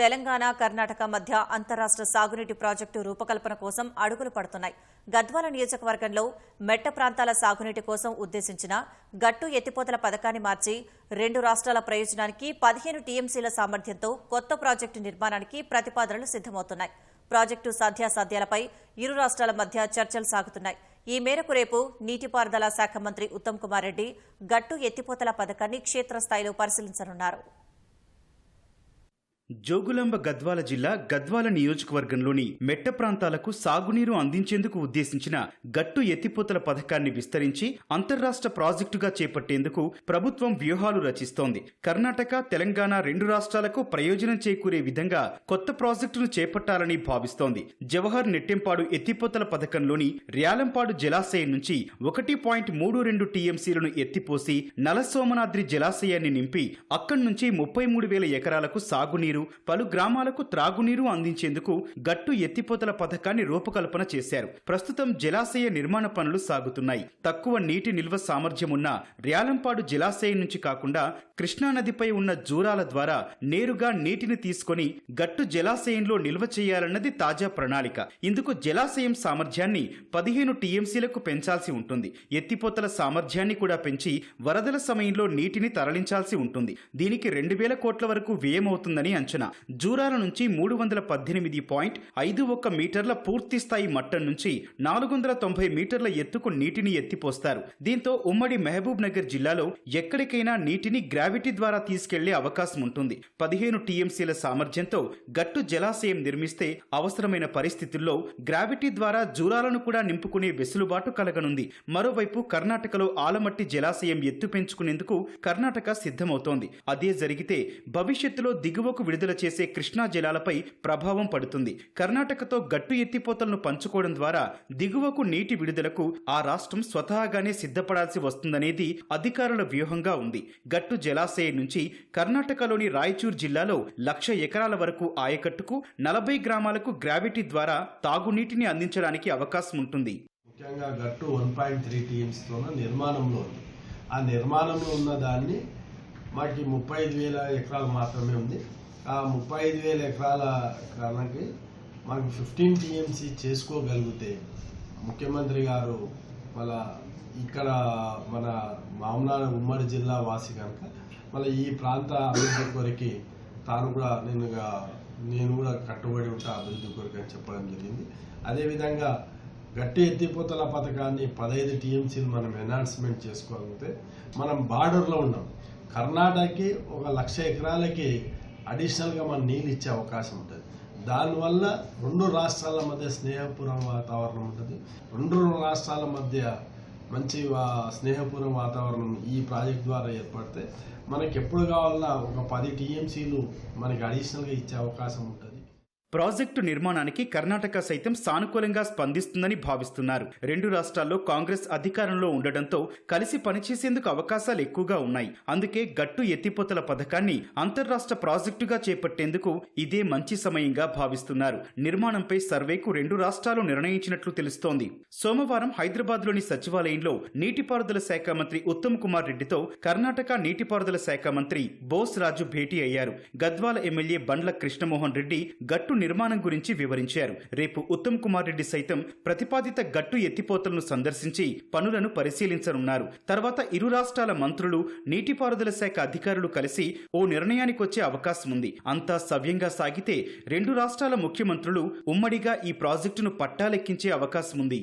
తెలంగాణ కర్ణాటక మధ్య అంతరాష్ట్ర సాగునీటి ప్రాజెక్టు రూపకల్పన కోసం అడుగులు పడుతున్నాయి. గద్వాల నియోజకవర్గంలో మెట్ట ప్రాంతాల సాగునీటి కోసం ఉద్దేశించిన గట్టు ఎత్తిపోతల పథకాన్ని మార్చి రెండు రాష్ట్రాల ప్రయోజనానికి పదిహేను టీఎంసీల సామర్థ్యంతో కొత్త ప్రాజెక్టు నిర్మాణానికి ప్రతిపాదనలు సిద్దమవుతున్నాయి ప్రాజెక్టు సాధ్యాసాధ్యాలపై ఇరు రాష్ట్రాల మధ్య చర్చలు సాగుతున్నాయి. ఈ మేరకు రేపు నీటిపారుదల శాఖ మంత్రి ఉత్తమ్ కుమార్ రెడ్డి గట్టు ఎత్తిపోతల పథకాన్ని క్షేత్రస్థాయిలో పరిశీలించనున్నారు. జోగులాంబ గద్వాల జిల్లా గద్వాల నియోజకవర్గంలోని మెట్ట ప్రాంతాలకు సాగునీరు అందించేందుకు ఉద్దేశించిన గట్టు ఎత్తిపోతల పథకాన్ని విస్తరించి అంతర్రాష్ట్ర ప్రాజెక్టుగా చేపట్టేందుకు ప్రభుత్వం వ్యూహాలు రచిస్తోంది. కర్ణాటక తెలంగాణ రెండు రాష్ట్రాలకు ప్రయోజనం చేకూరే విధంగా కొత్త ప్రాజెక్టును చేపట్టాలని భావిస్తోంది. జవహర్ నెట్టెంపాడు ఎత్తిపోతల పథకంలోని ర్యాలంపాడు జలాశయం నుంచి ఒకటి పాయింట్ మూడు రెండు టీఎంసీలను ఎత్తిపోసి నలసోమనాద్రి జలాశయాన్ని నింపి అక్కడి నుంచి ముప్పై మూడు వేల ఎకరాలకు సాగునీరు పలు గ్రామాలకు త్రాగునీరు అందించేందుకు గట్టు ఎత్తిపోతల పథకాన్ని రూపకల్పన చేశారు. ప్రస్తుతం జలాశయ నిర్మాణ పనులు సాగుతున్నాయి. తక్కువ నీటి నిల్వ సామర్థ్యం ఉన్న ర్యాలంపాడు జలాశయం నుంచి కాకుండా కృష్ణానదిపై ఉన్న జూరాల ద్వారా నేరుగా నీటిని తీసుకొని గట్టు జలాశయంలో నిల్వ చేయాలన్నది తాజా ప్రణాళిక. ఇందుకు జలాశయం సామర్థ్యాన్ని పదిహేను టీఎంసీలకు పెంచాల్సి ఉంటుంది. ఎత్తిపోతల సామర్థ్యాన్ని కూడా పెంచి వరదల సమయంలో నీటిని తరలించాల్సి ఉంటుంది. దీనికి రెండు వేల కోట్ల వరకు వ్యయమవుతుందని అంచనా జూరాల నుంచి మూడు వందల పద్దెనిమిది పాయింట్ ఐదు ఒక్క మీటర్ల పూర్తి స్థాయి మట్టం నుంచి నాలుగు వందల తొంభై మీటర్ల ఎత్తుకు నీటిని ఎత్తిపోస్తారు. దీంతో ఉమ్మడి మహబూబ్ నగర్ జిల్లాలో ఎక్కడికైనా నీటిని గ్రావిటీ ద్వారా తీసుకెళ్ళే అవకాశం ఉంటుంది. పదిహేను టీఎంసీల సామర్థ్యంతో గట్టు జలాశయం నిర్మిస్తే అవసరమైన పరిస్థితుల్లో గ్రావిటీ ద్వారా జూరాలను కూడా నింపుకునే వెసులుబాటు కలగనుంది. మరోవైపు కర్ణాటకలో ఆలమట్టి జలాశయం ఎత్తు పెంచుకునేందుకు కర్ణాటక సిద్ధమవుతోంది. అదే జరిగితే భవిష్యత్తులో దిగువకు విడుదల చేసే కృష్ణా జలాలపై ప్రభావం పడుతుంది. కర్ణాటకతో గట్టు ఎత్తిపోతలను పంచుకోవడం ద్వారా దిగువకు నీటి విడుదలకు ఆ రాష్ట్రం స్వతహాగానే సిద్ధపడాల్సి వస్తుందనేది అధికారుల వ్యూహంగా ఉంది. గట్టు జలాశయం నుంచి కర్ణాటకలోని రాయచూర్ జిల్లాలో లక్ష ఎకరాల వరకు ఆయకట్టుకు నలభై గ్రామాలకు గ్రావిటీ ద్వారా తాగునీటిని అందించడానికి అవకాశం ఉంటుంది. ముఖ్యంగా గట్టు వన్ పాయింట్ త్రీ టీఎంస్తో నిర్మాణంలో ఉంది. ఆ నిర్మాణంలో ఉన్న దాన్ని మాకు ముప్పై ఐదు వేల ఎకరాలు మాత్రమే ఉంది. ముప్పై ఐదు వేల ఎకరాల కారణానికి మనకి ఫిఫ్టీన్ టీఎంసీ చేసుకోగలిగితే ముఖ్యమంత్రి గారు మళ్ళా ఇక్కడ మన మామనాడ ఉమ్మడి జిల్లా వాసి కనుక మళ్ళీ ఈ ప్రాంత అభివృద్ధి కొరికి తాను కూడా నేను నేను కూడా కట్టుబడి ఉంటా అభివృద్ధి కొరకు అని చెప్పడం జరిగింది. అదేవిధంగా గట్టి ఎత్తిపోతల పథకాన్ని పదహైదు టీఎంసీలు మనం ఎన్హాన్స్మెంట్ చేసుకోగలిగితే మనం బార్డర్లో ఉన్నాం. కర్ణాటకకి ఒక లక్ష ఎకరాలకి అడిషనల్గా మనం నీళ్ళు ఇచ్చే అవకాశం ఉంటుంది. దానివల్ల రెండు రాష్ట్రాల మధ్య స్నేహపూర్వం వాతావరణం ఉంటుంది. రెండు రాష్ట్రాల మధ్య మంచి స్నేహపూర్వం వాతావరణం ఈ ప్రాజెక్ట్ ద్వారా ఏర్పడితే మనకి ఎప్పుడు కావాలన్నా ఒక పది టీఎంసీలు మనకి అడిషనల్గా ఇచ్చే అవకాశం ఉంటుంది. ప్రాజెక్టు నిర్మాణానికి కర్ణాటక సైతం సానుకూలంగా స్పందిస్తుందని భావిస్తున్నారు. రెండు రాష్ట్రాల్లో కాంగ్రెస్ అధికారంలో ఉండడంతో కలిసి పనిచేసేందుకు అవకాశాలు ఎక్కువగా ఉన్నాయి. అందుకే గట్టు ఎత్తిపోతల పథకాన్ని అంతర్రాష్ట్ర ప్రాజెక్టుగా చేపట్టేందుకు ఇదే మంచి సమయంగా భావిస్తున్నారు. నిర్మాణంపై సర్వేకు రెండు రాష్ట్రాలు నిర్ణయించినట్లు తెలుస్తోంది. సోమవారం హైదరాబాద్లోని సచివాలయంలో నీటిపారుదల శాఖ మంత్రి ఉత్తమ్ కుమార్ రెడ్డితో కర్ణాటక నీటిపారుదల శాఖ మంత్రి బోస్ రాజు భేటీ అయ్యారు. గద్వాల ఎమ్మెల్యే బండ్ల కృష్ణమోహన్ రెడ్డి గట్టు గట్టు నిర్మాణం గురించి వివరించారు. రేపు ఉత్తమ్ కుమార్ రెడ్డి సైతం ప్రతిపాదిత గట్టు ఎత్తిపోతలను సందర్శించి పనులను పరిశీలించనున్నారు. తర్వాత ఇరు రాష్ట్రాల మంత్రులు నీటిపారుదల శాఖ అధికారులు కలిసి ఓ నిర్ణయానికి వచ్చే అవకాశం ఉంది. అంతా సవ్యంగా సాగితే రెండు రాష్ట్రాల ముఖ్యమంత్రులు ఉమ్మడిగా ఈ ప్రాజెక్టును పట్టాలెక్కించే అవకాశం ఉంది.